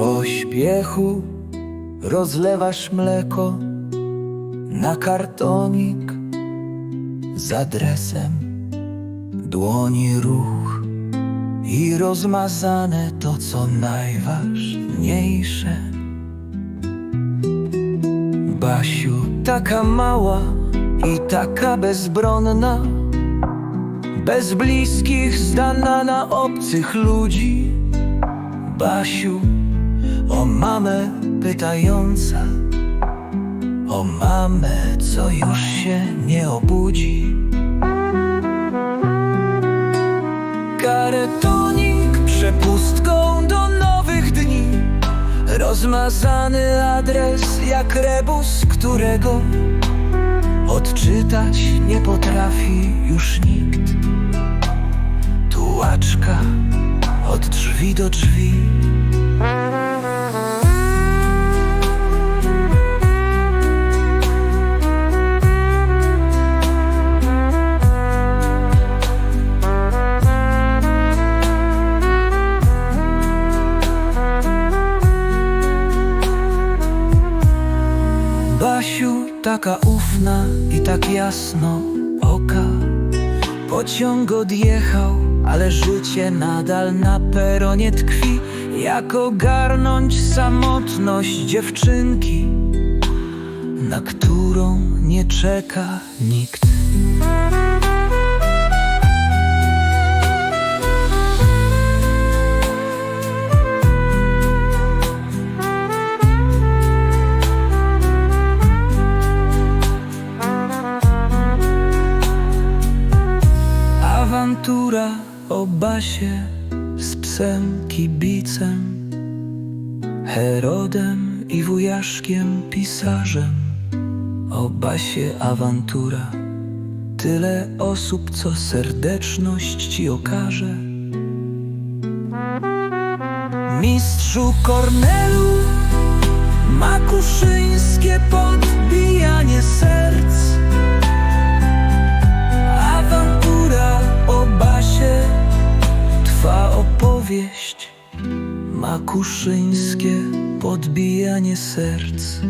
pośpiechu rozlewasz mleko na kartonik z adresem. Dłoni ruch i rozmazane to, co najważniejsze. Basiu, taka mała i taka bezbronna, bez bliskich, zdana na obcych ludzi. Basiu, o mamę pytająca, o mamę, co już się nie obudzi. Karetonik przepustką do nowych dni, rozmazany adres jak rebus, którego odczytać nie potrafi już nikt. Tułaczka od drzwi do drzwi. Taka ufna i tak jasno oka. Pociąg odjechał, ale życie nadal na peronie tkwi. Jak ogarnąć samotność dziewczynki, na którą nie czeka nikt. Awantura o basie z psem kibicem, Herodem i wujaszkiem pisarzem. O basie awantura, tyle osób, co serdeczność ci okaże. Mistrzu Kornelu, makuszyńskie podbijanie serc. Opowieść, makuszyńskie podbijanie serc.